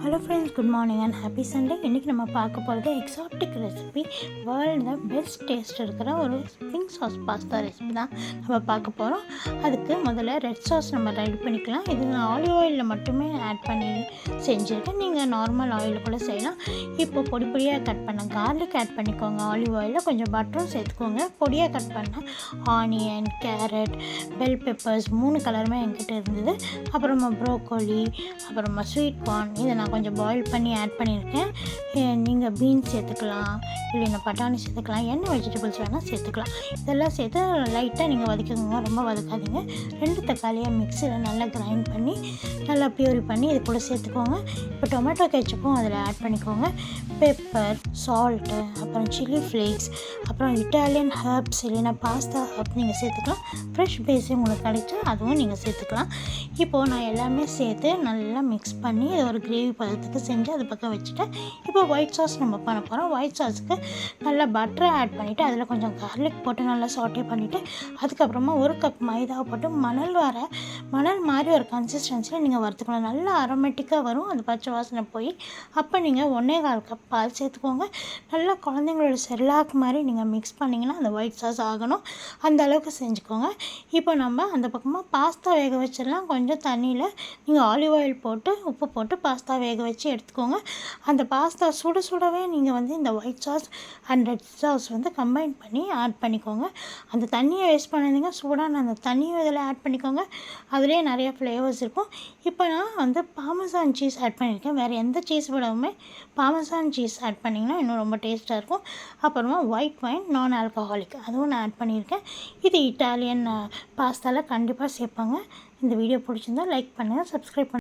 Hello friends good morning and happy Sunday இன்றைக்கி நம்ம பார்க்க போகிறது எக்ஸாட்டிக் ரெசிபி வேர்ல்டில் பெஸ்ட் டேஸ்ட் இருக்கிற ஒரு ஸ்ப்ரிங் சாஸ் பாஸ்தா ரெசிபி தான் நம்ம பார்க்க போகிறோம் அதுக்கு முதல்ல ரெட் சாஸ் நம்ம ரெடி பண்ணிக்கலாம். இது நான் ஆலிவ் ஆயிலில் மட்டுமே ஆட் பண்ணி செஞ்சுருக்கேன். நீங்கள் நார்மல் ஆயில் கூட செய்யலாம். இப்போ பொடி பொடியாக கட் பண்ண கார்லிக் ஆட் பண்ணிக்கோங்க. ஆலிவ் ஆயிலில் கொஞ்சம் பட்டரும் சேர்த்துக்கோங்க. பொடியாக கட் பண்ண ஆனியன் கேரட் பெல் பெப்பர்ஸ் மூணு கலருமே என்கிட்ட இருந்தது. அப்புறமா ப்ரோக்கோலி அப்புறமா ஸ்வீட் கார்ன் இதை நான் கொஞ்சம் பாயில் பண்ணி ஆட் பண்ணியிருக்கேன். நீங்கள் பீன்ஸ் சேர்த்துக்கலாம் இல்லைன்னா பட்டாணி சேர்த்துக்கலாம் என்ன வெஜிடபிள்ஸ் வேணால் சேர்த்துக்கலாம். இதெல்லாம் சேர்த்து லைட்டாக நீங்கள் வதக்கிக்கோங்க ரொம்ப வதக்காதீங்க. ரெண்டு தக்காளியை மிக்சியில் நல்லா கிரைண்ட் பண்ணி நல்லா பியூரி பண்ணி இது கூட சேர்த்துக்கோங்க. இப்போ டொமேட்டோ கெச்சப்பும் அதில் ஆட் பண்ணிக்கோங்க. பெப்பர் சால்ட்டு அப்புறம் சில்லி ஃப்ளேக்ஸ் அப்புறம் இட்டாலியன் ஹர்ப்ஸ் இல்லைன்னா பாஸ்தா ஹர்ப் நீங்கள் சேர்த்துக்கலாம். ஃப்ரெஷ் பேஸே உங்களுக்கு கிடைச்சா அதுவும் நீங்கள் சேர்த்துக்கலாம். இப்போது நான் எல்லாமே சேர்த்து நல்லா மிக்ஸ் பண்ணி ஒரு கிரேவி பதத்துக்கு செஞ்சு அது பக்கம் வச்சுட்டேன் இப்போ ஒயிட் சாஸ் நம்ம பண்ண போகிறோம் ஒயிட் சாஸுக்கு நல்லா பட்டரை ஆட் பண்ணிவிட்டு அதில் கொஞ்சம் கார்லிக் போட்டு நல்லா சாட்டே பண்ணிவிட்டு அதுக்கப்புறமா ஒரு கப் மைதாவை போட்டு மணல் வர மணல் மாதிரி ஒரு கன்சிஸ்டன்சியில் நீங்கள் வறுத்துக்கணும் நல்லா அரோமேட்டிக்காக வரும். அந்த பச்சை வாசனை போய் அப்போ நீங்கள் ஒன்றே கால் கப் பால் சேர்த்துக்கோங்க. நல்லா குழந்தைங்களோட செல்லாக் மாதிரி நீங்கள் மிக்ஸ் பண்ணிங்கன்னா அந்த ஒயிட் சாஸ் ஆகணும். அந்த அளவுக்கு செஞ்சுக்கோங்க. இப்போ நம்ம அந்த பக்கமாக பாஸ்தா வேக வச்சிடலாம். கொஞ்சம் தண்ணியில் நீங்கள் ஆலிவ் ஆயில் போட்டு உப்பு போட்டு பாஸ்தா வேக வச்சு எடுத்துக்கோங்க. அந்த பாஸ்தா சுட சுடவே நீங்கள் வந்து இந்த white sauce and red sauce வந்து கம்பைன் பண்ணி ஆட் பண்ணிக்கோங்க. அந்த தண்ணியை வேஸ்ட் பண்ணாதீங்க. சூடான அந்த தண்ணியும் இதில் ஆட் பண்ணிக்கோங்க. அதுலேயே நிறைய ஃப்ளேவர்ஸ் இருக்கும். இப்போ நான் வந்து பாமசான் சீஸ் ஆட் பண்ணியிருக்கேன் வேறு எந்த சீஸ் விடவுமே பாமசான் சீஸ் ஆட் பண்ணிங்கன்னா இன்னும் ரொம்ப டேஸ்ட்டாக இருக்கும். அப்புறமா ஒயிட் ஒயின் நான் ஆல்கஹாலிக் அதுவும் நான் ஆட் பண்ணியிருக்கேன் இது இட்டாலியன் பாஸ்தாவில் கண்டிப்பாக சேர்ப்பாங்க. இந்த வீடியோ பிடிச்சிருந்தா லைக் பண்ணுங்கள் சப்ஸ்கிரைப் பண்ணுங்கள்